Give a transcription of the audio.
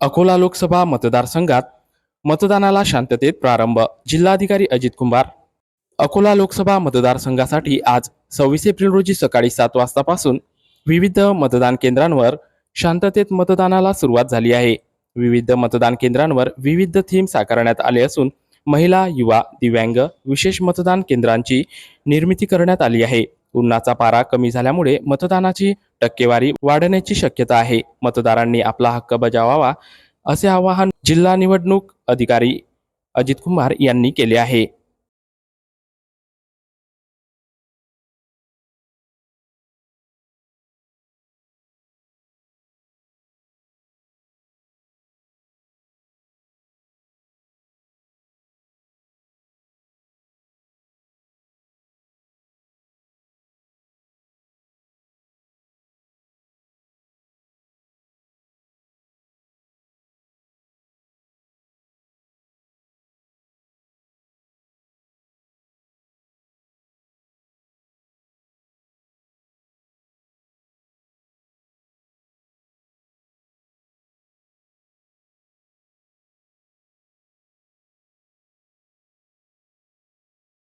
अकोला लोकसभा मतदारसंघात मतदानाला शांततेत प्रारंभ. जिल्हाधिकारी अजित कुंभार. अकोला लोकसभा मतदारसंघासाठी आज सव्वीस एप्रिल रोजी सकाळी सात वाजतापासून विविध मतदान केंद्रांवर शांततेत मतदानाला सुरुवात झाली आहे. विविध मतदान केंद्रांवर विविध थीम साकारण्यात आले असून महिला युवा दिव्यांग विशेष मतदान केंद्रांची निर्मिती करण्यात आली आहे. उन्हाचा पारा कमी झाल्यामुळे मतदानाची टक्केवारी वाढण्याची शक्यता आहे. मतदारांनी आपला हक्क बजावावा असे आवाहन जिल्हा निवडणूक अधिकारी अजित कुमार यांनी केले आहे.